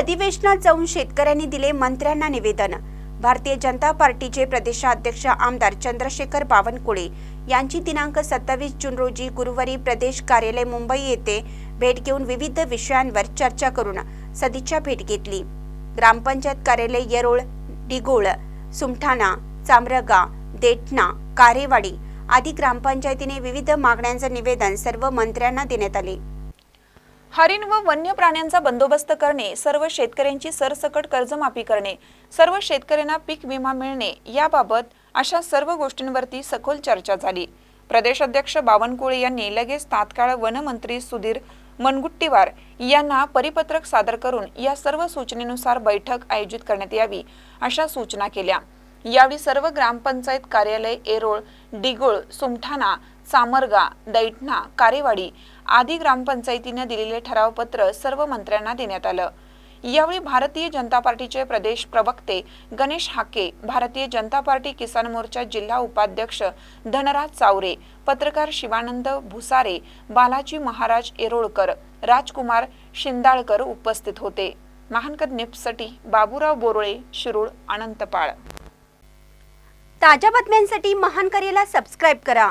अधिवेशनात जाऊन शेतकऱ्यांनी दिले मंत्र्यांना निवेदन. भारतीय जनता पार्टीचे प्रदेशाध्यक्ष आमदार चंद्रशेखर बावनकुळे यांची दिनांक सत्तावीस जून रोजी गुरुवारी प्रदेश कार्यालय मुंबई येथे भेट घेऊन विविध विषयांवर चर्चा करून सदिच्छा भेट घेतली. ग्रामपंचायत कार्यालय येरोळ डिगोळ सुमठाणा चामरगा देठणा कारेवाडी आदी ग्रामपंचायतीने विविध मागण्यांचं निवेदन सर्व मंत्र्यांना देण्यात आले. हरिण व वन्य प्राण्यांचा बंदोबस्त करणे सर्व शेतकऱ्यांची सरसकट कर्जमाफी करणे सर्व शेतकऱ्यांना पीक विमा मिळणे याबाबत अशा सर्व गोष्टींवरती सखोल चर्चा झाली. प्रदेशाध्यक्ष बावनकुळे यांनी लगेच तात्काळ वनमंत्री सुधीर मनगुट्टीवार यांना परिपत्रक सादर करून या सर्व सूचनेनुसार बैठक आयोजित करण्यात यावी अशा सूचना केल्या. यावेळी सर्व ग्रामपंचायत कार्यालय एरोळ डिगोळ सुमठाणा सामरगा दैठणा कारेवाडी आदी ग्रामपंचायतीनं दिलेले ठरावपत्र सर्व मंत्र्यांना देण्यात आलं. यावेळी भारतीय जनता पार्टीचे प्रदेश प्रवक्ते गणेश हाके भारतीय जनता पार्टी किसान मोर्चा जिल्हा उपाध्यक्ष धनराज चावरे पत्रकार शिवानंद भुसारे बालाजी महाराज एरोळकर राजकुमार शिंदाळकर उपस्थित होते. महानकर निप्ससाठी बाबूराव बोरळे शिरूळ अनंतपाळ. ताज्या बातम्यांसाठी महानकरेला सबस्क्राईब करा.